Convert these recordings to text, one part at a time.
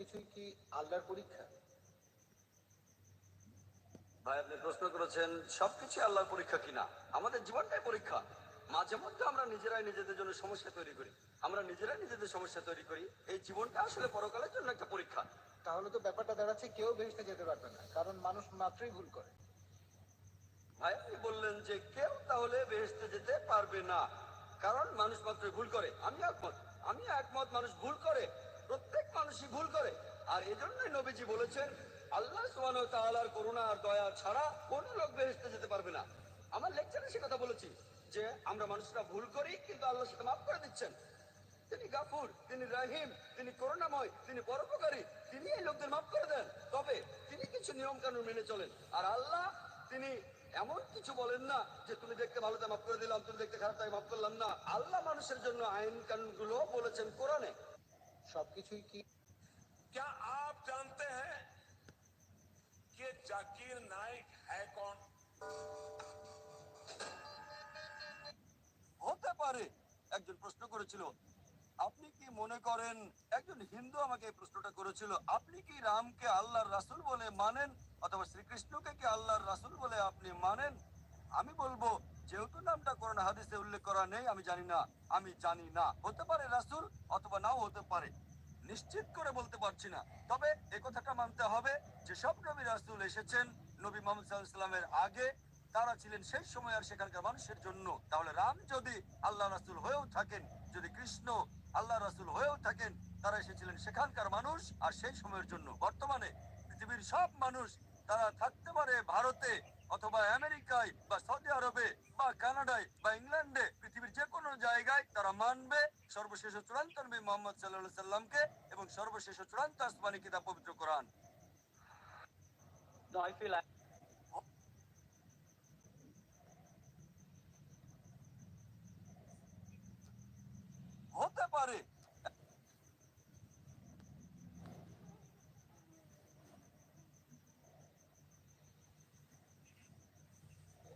সবকিছুই কি আল্লাহর পরীক্ষা? ভাই আপনি প্রশ্ন করেছেন সবকিছু আল্লাহর পরীক্ষা কিনা? আমাদের জীবনটাই পরীক্ষা। মাঝে মধ্যে আমরা নিজেরাই নিজেদের জন্য সমস্যা তৈরি করি। আমরা নিজেরাই নিজেদের সমস্যা তৈরি করি। এই জীবনটা আসলে পরকালের জন্য একটা পরীক্ষা। তাহলে তো ব্যাপারটা দাঁড়াচ্ছে কেউ বেহেশতে যেতে পারবে না কারণ মানুষ মাত্রই ভুল করে। ভাই আপনি বললেন যে কেউ তাহলে বেহেস্তে যেতে পারবে না কারণ মানুষ মাত্র ভুল করে। আমি একমত। আমি একমত মানুষ ভুল করে। প্রত্যেক মানুষই ভুল করে। আর এজন্যই নবীজি বলেছেন, আল্লাহ ওয়া করুণা আর দয়া ছাড়া কোন লোক বেহেস্তে যেতে পারবে না। আমার লেকচারে সে কথা বলেছি যে, আমরা মানুষরা ভুল করি, কিন্তু আল্লাহ সেটা মাফ করে দিচ্ছেন। তিনি গাফুর, তিনি রাহিম, তিনি করুণাময়, তিনি পরোপকারী, তিনি এই লোকদের মাফ করে দেন। তবে তিনি কিছু নিয়ম কানুন মেনে চলেন। আর আল্লাহ, তিনি এমন কিছু বলেন না যে, তুমি দেখতে ভালো, তাই মাফ করে দিলাম, তুমি দেখতে খারাপ, তাই মাফ করলাম। না, আল্লাহ মানুষের জন্য আইন কানুনগুলো বলেছেন কোরআনে। সবকিছুই কি क्या आप जानते हैं कि जाकिर नाइक है कौन হতে পারে একজন প্রশ্ন করেছিল আপনি কি মনে করেন একজন হিন্দু আমাকে এই প্রশ্নটা করেছিল আপনি কি রামকে আল্লাহর রাসূল বলে মানেন অথবা শ্রীকৃষ্ণকে কি আল্লাহর রাসূল বলে আপনি মানেন আমি বলবো যেহেতু নামটা কোরআন হাদিসে উল্লেখ করা নেই আমি জানি না আমি জানি না হতে পারে রাসূল অথবা নাও হতে পারে। নিশ্চিত করে বলতে পারছি না। তবে এ কথাটা মানতে হবে যে, সব নবী রাসূল এসেছেন নবী মোহাম্মদ সাল্লামের আগে। তারা ছিলেন সেই সময় আর সেখানকার মানুষের জন্য। তাহলে রাম যদি আল্লাহ রাসূল হয়েও থাকেন, যদি কৃষ্ণ আল্লাহ রাসূল হয়েও থাকেন, তারা এসেছিলেন সেখানকার মানুষ আর সেই সময়ের জন্য। বর্তমানে পৃথিবীর সব মানুষ তারা থাকতে পারে ভারতে অথবা আমেরিকায় বা সৌদি আরবে বা কানাডায় বা ইংল্যান্ডে। পৃথিবীর যে কোনো জায়গায় তারা মানবে সর্বশেষ ও চূড়ান্ত নবী মোহাম্মদ সাল্লাহ সাল্লামকে এবং সর্বশেষ ও চূড়ান্ত আসমানি কিতাব পবিত্র কোরআন। No, I feel like হতে পারে।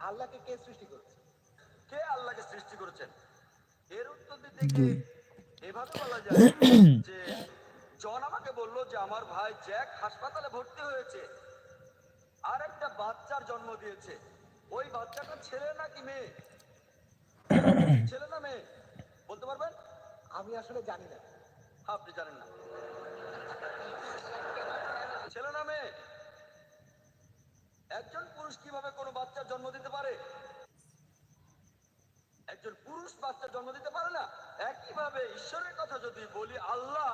আল্লাহকে কে সৃষ্টি করেছে? কে আল্লাহকে সৃষ্টি করেছেন? এর উত্তর দিতে গিয়ে এভাবে বলা যায় যে জন আমাকে বলল যে আমার ভাই জ্যাক হাসপাতালে ভর্তি হয়েছে। আর একটা বাচ্চার জন্ম দিয়েছে। ওই বাচ্চাটা ছেলে নাকি মেয়ে? ছেলে না মেয়ে? বলতে পারবেন? আমি আসলে জানি না। আপনি জানেন না। ছেলে না মেয়ে? একজন পুরুষ কীভাবে কোনো বাচ্চার জন্ম দিতে পারে? পুরুষ বাচ্চার জন্ম দিতে পারে না। একইভাবে ঈশ্বরের কথা যদি বলি আল্লাহ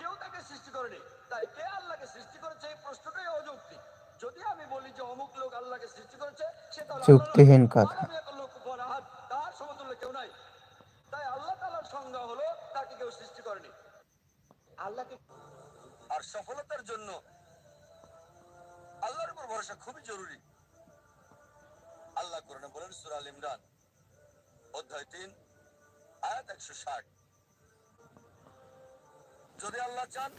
কেউ তাকে সৃষ্টি করেনি। তাই কে আল্লাহকে সৃষ্টি করেছে এই প্রশ্নটাই অযৌক্তিক যদি আমি বলি যে অমুক লোক আল্লাহকে সৃষ্টি করেছে সে। যুক্তিহীন কথা। তার সমতুল্য কেউ নাই। তাই আল্লাহ তাআলার সংজ্ঞা হলো তাকে কেউ সৃষ্টি করেনি। আল্লাহকে আর সফলতার জন্য আল্লাহর উপর ভরসা খুবই জরুরি। আল্লাহ কোরআনে বলেন সূরা আল ইমরান অধ্যায় তিন, আয়াত একশো ষাট। যদি আল্লাহ চান,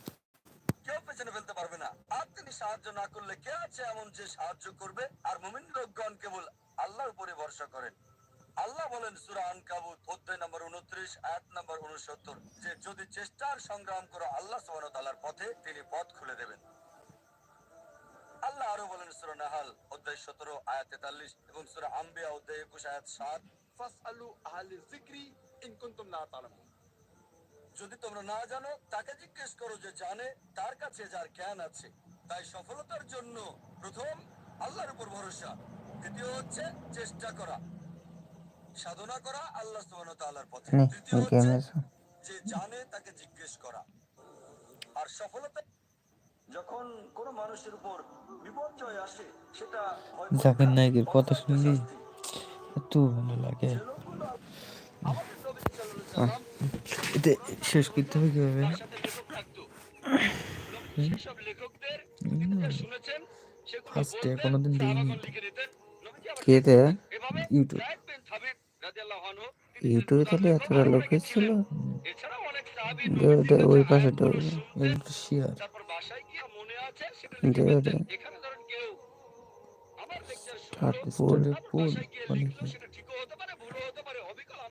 কেউ পেছনে ফেলতে পারবে না। আর তিনি সাহায্য না করলে কে আছে এমন যে সাহায্য করবে? আর মুমিন লোকগণ কেবল আল্লাহর উপরে ভরসা করেন। আল্লাহ বলেন, সূরা আনকাবুত, অধ্যায় নম্বর উনত্রিশ, আয়াত নম্বর উনসত্তর, যে যদি চেষ্টার সংগ্রাম করো আল্লাহ সুবহানাহু ওয়া তাআলার পথে, তিনি পথ খুলে দেবেন। আল্লাহ আরও বলেন, সূরা নাহাল, অধ্যায় সতেরো, আয়াত তেতাল্লিশ এবং সুরা আম্বিয়া, অধ্যায় একুশ, আয়াত সাত। ফাস আলু আহলি জিক্রি ইনকুন্তুম না তালামুন। যদি তোমরা না জানো তাকে জিজ্ঞেস করো যে জানে তার কাছে যার জ্ঞান আছে। তাই সফলতার জন্য প্রথম আল্লাহর উপর ভরসা দ্বিতীয় হচ্ছে চেষ্টা করা। সাধনা করা আল্লাহ সুবহানাহু তাআলার পথে। তৃতীয় হচ্ছে যে জানে তাকে জিজ্ঞেস করা। আর সফলতা যখন কোন মানুষের উপর বিপর্যয় আসে সেটা জাকির নায়কের কথা শুনলি? এত ভালো লাগে। এটা শেষ করতে হবে কীভাবে? ফার্স্টে কোনোদিন আবার কেতে ইউটিউব। ইউটিউবে তাহলে এতটা লোক আরও অনেকে ছিল ছিলেন। কাঠ ফুল ফুল মানে কি